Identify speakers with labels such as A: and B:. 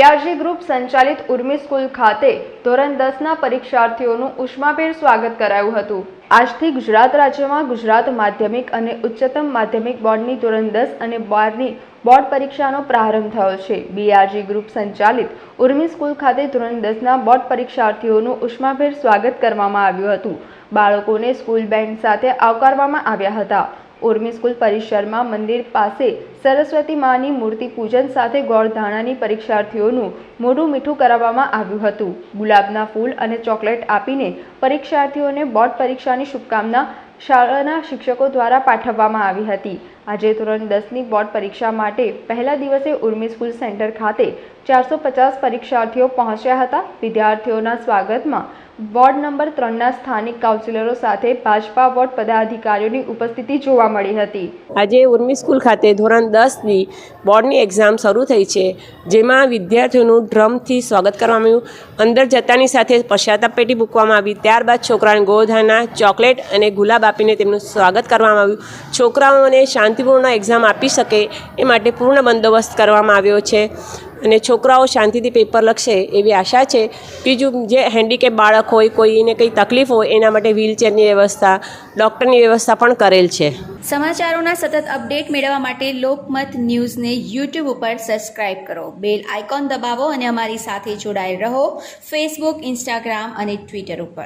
A: BRG group સંચાલિત Urmi school ખાતે ધોરણ દસના પરીક્ષાર્થીઓનું ઉષ્માભેર સ્વાગત કરાયું હતું. આજથી ગુજરાત રાજ્યમાં ગુજરાત માધ્યમિક અને ઉચ્ચતમ માધ્યમિક બોર્ડની ધોરણ દસ અને બારની બોર્ડ પરીક્ષાનો પ્રારંભ થયો છે. બીઆરજી ગ્રુપ સંચાલિત ઉર્મી સ્કૂલ ખાતે ધોરણ દસના બોર્ડ પરીક્ષાર્થીઓનું ઉષ્માભેર સ્વાગત કરવામાં આવ્યું હતું. બાળકોને સ્કૂલ બેન્ડ સાથે આવકારવામાં આવ્યા હતા. ઉર્મી સ્કૂલ પરિસરમાં મંદિર પાસે સરસ્વતી માની મૂર્તિ પૂજન સાથે ગોળધાણાની પરીક્ષાર્થીઓનું મોઢું મીઠું કરાવવામાં આવ્યું હતું. ગુલાબના ફૂલ અને ચોકલેટ આપીને પરીક્ષાર્થીઓને બોર્ડ પરીક્ષાની શુભકામના શાળાના શિક્ષકો દ્વારા પાઠવવામાં આવી હતી. આજે ધોરણ દસની બોર્ડ પરીક્ષા માટે પહેલા દિવસે ઉર્મી સ્કૂલ સેન્ટર ખાતે ચારસો પચાસ પરીક્ષાર્થીઓ પહોંચ્યા હતા. વિદ્યાર્થીઓના સ્વાગતમાં વોર્ડ નંબર ત્રણના સ્થાનિક કાઉન્સિલરો સાથે ભાજપા વોર્ડ પદાધિકારીઓની ઉપસ્થિતિ જોવા મળી હતી.
B: આજે ઉર્મી સ્કૂલ ખાતે ધોરણ દસની બોર્ડની એક્ઝામ શરૂ થઈ છે, જેમાં વિદ્યાર્થીઓનું ડ્રમથી સ્વાગત કરવામાં આવ્યું. અંદર જતાની સાથે પશ્ચાતાપ પેટી મૂકવામાં આવી. ત્યારબાદ છોકરાને ગોધાના ચોકલેટ અને ગુલાબ આપીને તેમનું સ્વાગત કરવામાં આવ્યું. છોકરાઓને શાંતિપૂર્ણ એક્ઝામ આપી શકે એ માટે પૂર્ણ બંદોબસ્ત કરવામાં આવ્યો છે. અને છોકરાઓ શાંતિથી પેપર લખશે એવી આશા છે. બીજું જે હેન્ડીકેપ બાળક હોય, કોઈને કંઈ તકલીફ હોય, એના માટે વ્હીલચેરની વ્યવસ્થા ડૉક્ટરની વ્યવસ્થા પણ કરેલ છે.
C: સમાચારોના સતત અપડેટ મેળવવા માટે લોકમત ન્યૂઝને યુટ્યુબ ઉપર સબસ્ક્રાઇબ કરો. બેલ આઇકોન દબાવો અને અમારી સાથે જોડાયેલ રહો. ફેસબુક ઇન્સ્ટાગ્રામ અને ટ્વિટર ઉપર.